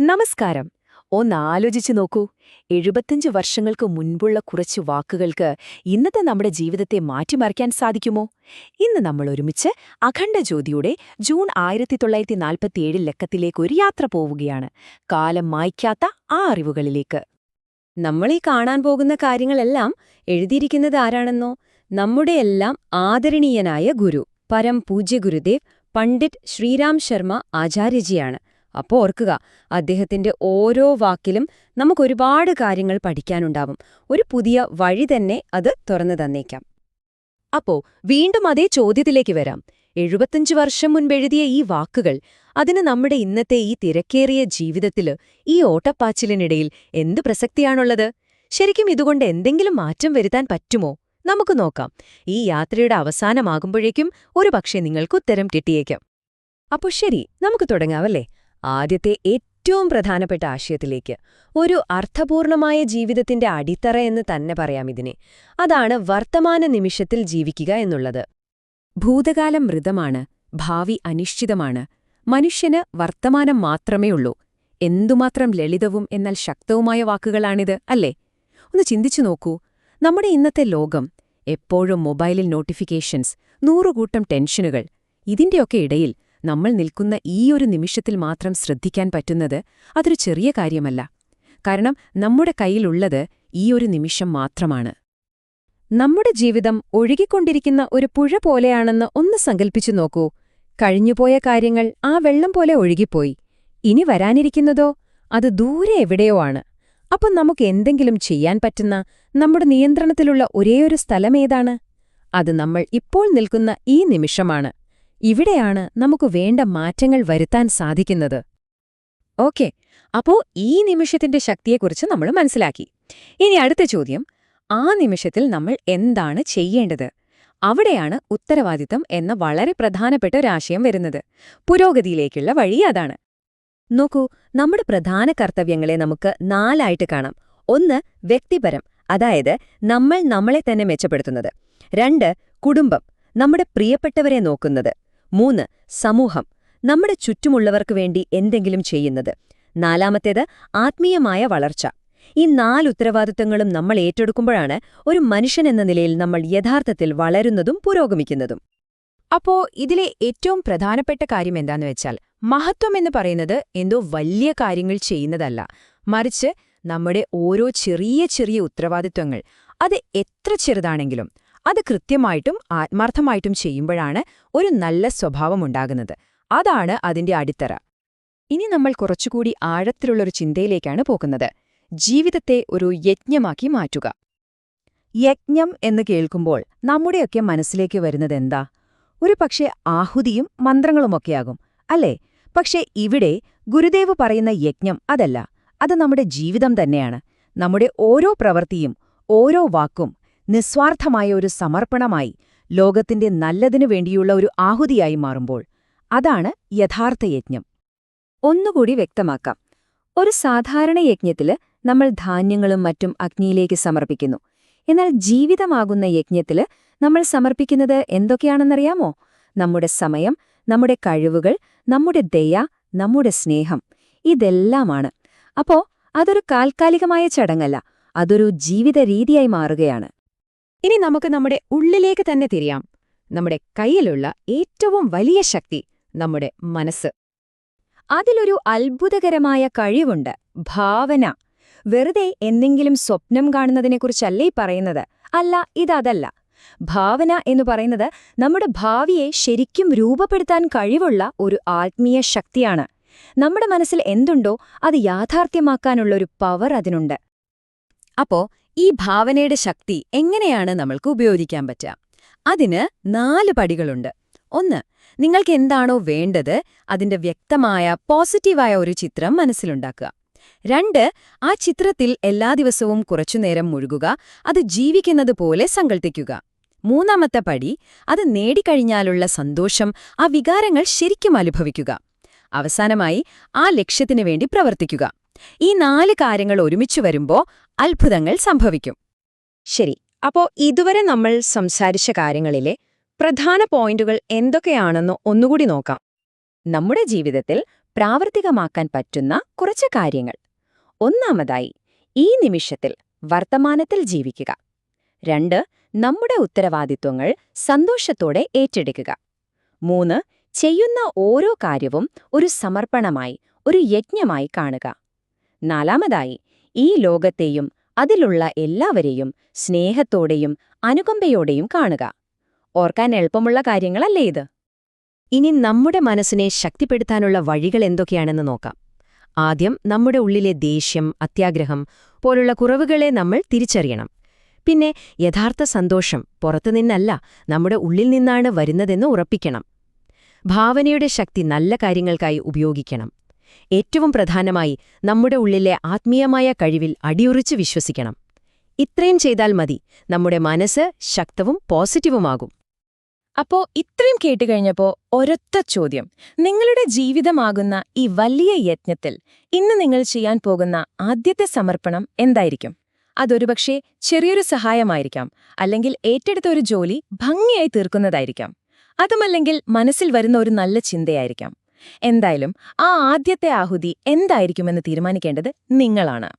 നമസ്കാരം. ഒന്ന് ആലോചിച്ചു നോക്കൂ. എഴുപത്തഞ്ച് വർഷങ്ങൾക്ക് മുൻപുള്ള കുറച്ച് വാക്കുകൾക്ക് ഇന്നത്തെ നമ്മുടെ ജീവിതത്തെ മാറ്റിമറിക്കാൻ സാധിക്കുമോ? ഇന്ന് നമ്മൾ ഒരുമിച്ച് അഖണ്ഡ ജ്യോതിയുടെ ജൂൺ ആയിരത്തി തൊള്ളായിരത്തി നാൽപ്പത്തിയേഴ് ലക്കത്തിലേക്ക് ഒരു യാത്ര പോവുകയാണ്. കാലം മായ്ക്കാത്ത ആ അറിവുകളിലേക്ക്. നമ്മളീ കാണാൻ പോകുന്ന കാര്യങ്ങളെല്ലാം എഴുതിയിരിക്കുന്നത് ആരാണെന്നോ? നമ്മുടെയെല്ലാം ആദരണീയനായ ഗുരു പരം പൂജ്യ ഗുരുദേവ് പണ്ഡിറ്റ് ശ്രീരാം ശർമ്മ ആചാര്യജിയാണ്. അപ്പോ ഓർക്കുക അദ്ദേഹത്തിന്റെ ഓരോ വാക്കിലും നമുക്കൊരുപാട് കാര്യങ്ങൾ പഠിക്കാനുണ്ടാവും. ഒരു പുതിയ വഴി തന്നെ അത് തുറന്നു തന്നേക്കാം. അപ്പോ വീണ്ടും അതേ ചോദ്യത്തിലേക്ക് വരാം. എഴുപത്തഞ്ച് വർഷം മുൻപെഴുതിയ ഈ വാക്കുകൾ അതിന് നമ്മുടെ ഇന്നത്തെ ഈ തിരക്കേറിയ ജീവിതത്തിൽ ഈ ഓട്ടപ്പാച്ചിലിനിടയിൽ എന്ത് പ്രസക്തിയാണുള്ളത്? ശരിക്കും ഇതുകൊണ്ട് എന്തെങ്കിലും മാറ്റം വരുത്താൻ പറ്റുമോ? നമുക്ക് നോക്കാം. ഈ യാത്രയുടെ അവസാനമാകുമ്പോഴേക്കും ഒരുപക്ഷെ നിങ്ങൾക്ക് ഉത്തരം കിട്ടിയേക്കാം. അപ്പോൾ ശരി നമുക്ക് തുടങ്ങാവല്ലേ ആദ്യത്തെ ഏറ്റവും പ്രധാനപ്പെട്ട ആശയത്തിലേക്ക്. ഒരു അർത്ഥപൂർണമായ ജീവിതത്തിന്റെ അടിത്തറ എന്ന് തന്നെ പറയാം ഇതിനെ. അതാണ് വർത്തമാന നിമിഷത്തിൽ ജീവിക്കുക എന്നുള്ളത്. ഭൂതകാലം മൃതമാണ് ഭാവി അനിശ്ചിതമാണ്. മനുഷ്യന് വർത്തമാനം മാത്രമേ ഉള്ളൂ. എന്തുമാത്രം ലളിതവും എന്നാൽ ശക്തവുമായ വാക്കുകളാണിത് അല്ലേ? ഒന്ന് ചിന്തിച്ചു നോക്കൂ. നമ്മുടെ ഇന്നത്തെ ലോകം എപ്പോഴും മൊബൈലിൽ നോട്ടിഫിക്കേഷൻസ് നൂറുകൂട്ടം ടെൻഷനുകൾ ഇതിന്റെയൊക്കെ ഇടയിൽ നമ്മൾ നിൽക്കുന്ന ഈയൊരു നിമിഷത്തിൽ മാത്രം ശ്രദ്ധിക്കാൻ പറ്റുന്നത് അതൊരു ചെറിയ കാര്യമല്ല. കാരണം നമ്മുടെ കയ്യിലുള്ളത് ഈയൊരു നിമിഷം മാത്രമാണ്. നമ്മുടെ ജീവിതം ഒഴുകിക്കൊണ്ടിരിക്കുന്ന ഒരു പുഴ പോലെയാണെന്ന് ഒന്ന് സങ്കൽപ്പിച്ചു നോക്കൂ. കഴിഞ്ഞുപോയ കാര്യങ്ങൾ ആ വെള്ളം പോലെ ഒഴുകിപ്പോയി. ഇനി വരാനിരിക്കുന്നതോ? അത് ദൂരെ എവിടെയോ ആണ്. അപ്പം നമുക്ക് എന്തെങ്കിലും ചെയ്യാൻ പറ്റുന്ന നമ്മുടെ നിയന്ത്രണത്തിലുള്ള ഒരേയൊരു സ്ഥലമേതാണ് അത് നമ്മൾ ഇപ്പോൾ നിൽക്കുന്ന ഈ നിമിഷമാണ്. ഇവിടെയാണ് നമുക്ക് വേണ്ട മാറ്റങ്ങൾ വരുത്താൻ സാധിക്കുന്നത്. ഓക്കെ അപ്പോ ഈ നിമിഷത്തിന്റെ ശക്തിയെക്കുറിച്ച് നമ്മൾ മനസ്സിലാക്കി. ഇനി അടുത്ത ചോദ്യം ആ നിമിഷത്തിൽ നമ്മൾ എന്താണ് ചെയ്യേണ്ടത്? അവിടെയാണ് ഉത്തരവാദിത്തം എന്ന വളരെ പ്രധാനപ്പെട്ട ഒരാശയം വരുന്നത്. പുരോഗതിയിലേക്കുള്ള വഴി അതാണ്. നോക്കൂ നമ്മുടെ പ്രധാന കർത്തവ്യങ്ങളെ നമുക്ക് നാലായിട്ട് കാണാം. ഒന്ന് വ്യക്തിപരം അതായത് നമ്മൾ നമ്മളെ തന്നെ മെച്ചപ്പെടുത്തുന്നത്. രണ്ട് കുടുംബം നമ്മുടെ പ്രിയപ്പെട്ടവരെ നോക്കുന്നത്. മൂന്ന് സമൂഹം. നമ്മുടെ ചുറ്റുമുള്ളവർക്ക് വേണ്ടി എന്തെങ്കിലും ചെയ്യുന്നത്. നാലാമത്തേത് ആത്മീയമായ വളർച്ച. ഈ നാല് ഉത്തരവാദിത്തങ്ങളും നമ്മൾ ഏറ്റെടുക്കുമ്പോഴാണ് ഒരു മനുഷ്യൻ എന്ന നിലയിൽ നമ്മൾ യഥാർത്ഥത്തിൽ വളരുന്നതും പുരോഗമിക്കുന്നതും. അപ്പോ ഇതിലെ ഏറ്റവും പ്രധാനപ്പെട്ട കാര്യം എന്താന്ന് വെച്ചാൽ മഹത്വം എന്ന് പറയുന്നത് എന്തോ വലിയ കാര്യങ്ങൾ ചെയ്യുന്നതല്ല. മറിച്ച് നമ്മുടെ ഓരോ ചെറിയ ചെറിയ ഉത്തരവാദിത്വങ്ങൾ അത് എത്ര ചെറുതാണെങ്കിലും അത് കൃത്യമായിട്ടും ആത്മാർത്ഥമായിട്ടും ചെയ്യുമ്പോഴാണ് ഒരു നല്ല സ്വഭാവമുണ്ടാകുന്നത് അതാണ് അതിന്റെ അടിത്തറ. ഇനി നമ്മൾ കുറച്ചുകൂടി ആഴത്തിലുള്ളൊരു ചിന്തയിലേക്കാണ് പോകുന്നത്. ജീവിതത്തെ ഒരു യജ്ഞമാക്കി മാറ്റുക. യജ്ഞം എന്ന് കേൾക്കുമ്പോൾ നമ്മുടെയൊക്കെ മനസ്സിലേക്ക് വരുന്നത് എന്താ? ഒരു പക്ഷേ ആഹുതിയും മന്ത്രങ്ങളുമൊക്കെയാകും അല്ലേ? പക്ഷേ ഇവിടെ ഗുരുദേവ് പറയുന്ന യജ്ഞം അതല്ല. അത് നമ്മുടെ ജീവിതം തന്നെയാണ്. നമ്മുടെ ഓരോ പ്രവൃത്തിയും ഓരോ വാക്കും നിസ്വാർത്ഥമായ ഒരു സമർപ്പണമായി ലോകത്തിന്റെ നല്ലതിനു വേണ്ടിയുള്ള ഒരു ആഹുതിയായി മാറുമ്പോൾ അതാണ് യഥാർത്ഥ യജ്ഞം. ഒന്നുകൂടി വ്യക്തമാക്കാം. ഒരു സാധാരണ യജ്ഞത്തിൽ നമ്മൾ ധാന്യങ്ങളും മറ്റും അഗ്നിയിലേക്ക് സമർപ്പിക്കുന്നു. എന്നാൽ ജീവിതമാകുന്ന യജ്ഞത്തിൽ നമ്മൾ സമർപ്പിക്കുന്നത് എന്തൊക്കെയാണെന്നറിയാമോ? നമ്മുടെ സമയം നമ്മുടെ കഴിവുകൾ നമ്മുടെ ദയ നമ്മുടെ സ്നേഹം. ഇതെല്ലാമാണ്. അപ്പോ അതൊരു താൽക്കാലികമായ ചടങ്ങല്ല അതൊരു ജീവിത രീതിയായി മാറുകയാണ്. ഇനി നമുക്ക് നമ്മുടെ ഉള്ളിലേക്ക് തന്നെ തിരിയാം. നമ്മുടെ കയ്യിലുള്ള ഏറ്റവും വലിയ ശക്തി നമ്മുടെ മനസ്സ്. അതിലൊരു അത്ഭുതകരമായ കഴിവുണ്ട് ഭാവന. വെറുതെ എന്തെങ്കിലും സ്വപ്നം കാണുന്നതിനെക്കുറിച്ചല്ലേ പറയുന്നത്? അല്ല ഇതതല്ല. ഭാവന എന്ന് പറയുന്നത് നമ്മുടെ ഭാവിയെ ശരിക്കും രൂപപ്പെടുത്താൻ കഴിവുള്ള ഒരു ആത്മീയ ശക്തിയാണ്. നമ്മുടെ മനസ്സിൽ എന്തുണ്ടോ അത് യാഥാർത്ഥ്യമാക്കാനുള്ളൊരു പവർ അതിനുണ്ട്. അപ്പോ ഈ ഭാവനയുടെ ശക്തി എങ്ങനെയാണ് നമ്മൾക്ക് ഉപയോഗിക്കാൻ പറ്റുക? അതിന് നാല് പടികളുണ്ട്. ഒന്ന് നിങ്ങൾക്ക് എന്താണോ വേണ്ടത് അതിന്റെ വ്യക്തമായ പോസിറ്റീവായ ഒരു ചിത്രം മനസ്സിലുണ്ടാക്കുക. രണ്ട് ആ ചിത്രത്തിൽ എല്ലാ ദിവസവും കുറച്ചുനേരം മുഴുകുക അത് ജീവിക്കുന്നത് പോലെ സങ്കൽപ്പിക്കുക. മൂന്നാമത്തെ പടി അത് നേടിക്കഴിഞ്ഞാലുള്ള സന്തോഷം ആ വികാരങ്ങൾ ശരിക്കും അനുഭവിക്കുക. അവസാനമായി ആ ലക്ഷ്യത്തിനു വേണ്ടി പ്രവർത്തിക്കുക. ഈ നാല് കാര്യങ്ങൾ ഒരുമിച്ച് വരുമ്പോൾ അത്ഭുതങ്ങൾ സംഭവിക്കും. ശരി അപ്പോ ഇതുവരെ നമ്മൾ സംസാരിച്ച കാര്യങ്ങളിലെ പ്രധാന പോയിന്റുകൾ എന്തൊക്കെയാണെന്ന് ഒന്നുകൂടി നോക്കാം. നമ്മുടെ ജീവിതത്തിൽ പ്രാവർത്തികമാക്കാൻ പറ്റുന്ന കുറച്ച് കാര്യങ്ങൾ. ഒന്നാമതായി ഈ നിമിഷത്തിൽ വർത്തമാനത്തിൽ ജീവിക്കുക. രണ്ട് നമ്മുടെ ഉത്തരവാദിത്വങ്ങൾ സന്തോഷത്തോടെ ഏറ്റെടുക്കുക. മൂന്ന് ചെയ്യുന്ന ഓരോ കാര്യവും ഒരു സമർപ്പണമായി ഒരു യജ്ഞമായി കാണുക. നാലാമതായി ഈ ലോകത്തെയും അതിലുള്ള എല്ലാവരെയും സ്നേഹത്തോടെയും അനുകമ്പയോടെയും കാണുക. ഓർക്കാൻ എളുപ്പമുള്ള കാര്യങ്ങളല്ലേ ഇത്? ഇനി നമ്മുടെ മനസ്സിനെ ശക്തിപ്പെടുത്താനുള്ള വഴികൾ എന്തൊക്കെയാണെന്ന് നോക്കാം. ആദ്യം നമ്മുടെ ഉള്ളിലെ ദേഷ്യം അത്യാഗ്രഹം പോലുള്ള കുറവുകളെ നമ്മൾ തിരിച്ചറിയണം. പിന്നെ യഥാർത്ഥ സന്തോഷം പുറത്തുനിന്നല്ല നമ്മുടെ ഉള്ളിൽ നിന്നാണ് വരുന്നതെന്ന് ഉറപ്പിക്കണം. ഭാവനയുടെ ശക്തി നല്ല കാര്യങ്ങൾക്കായി ഉപയോഗിക്കണം. ഏറ്റവും പ്രധാനമായി നമ്മുടെ ഉള്ളിലെ ആത്മീയമായ കഴിവിൽ അടിയുറിച്ച് വിശ്വസിക്കണം. ഇത്രയും ചെയ്താൽ മതി. നമ്മുടെ മനസ്സ് ശക്തവും പോസിറ്റീവുമാകും. അപ്പോ ഇത്രയും കേട്ടുകഴിഞ്ഞപ്പോ ഒരൊറ്റ ചോദ്യം. നിങ്ങളുടെ ജീവിതമാകുന്ന ഈ വലിയ യജ്ഞത്തിൽ ഇന്ന് നിങ്ങൾ ചെയ്യാൻ പോകുന്ന ആദ്യത്തെ സമർപ്പണം എന്തായിരിക്കും? അതൊരുപക്ഷെ ചെറിയൊരു സഹായമായിരിക്കാം. അല്ലെങ്കിൽ ഏറ്റെടുത്ത ഒരു ജോലി ഭംഗിയായി തീർക്കുന്നതായിരിക്കാം. അതുമല്ലെങ്കിൽ മനസ്സിൽ വരുന്ന ഒരു നല്ല ചിന്തയായിരിക്കാം. എന്തായാലും ആ ആദ്യത്തെ ആഹുതി എന്തായിരിക്കുമെന്ന് തീരുമാനിക്കേണ്ടത് നിങ്ങളാണ്.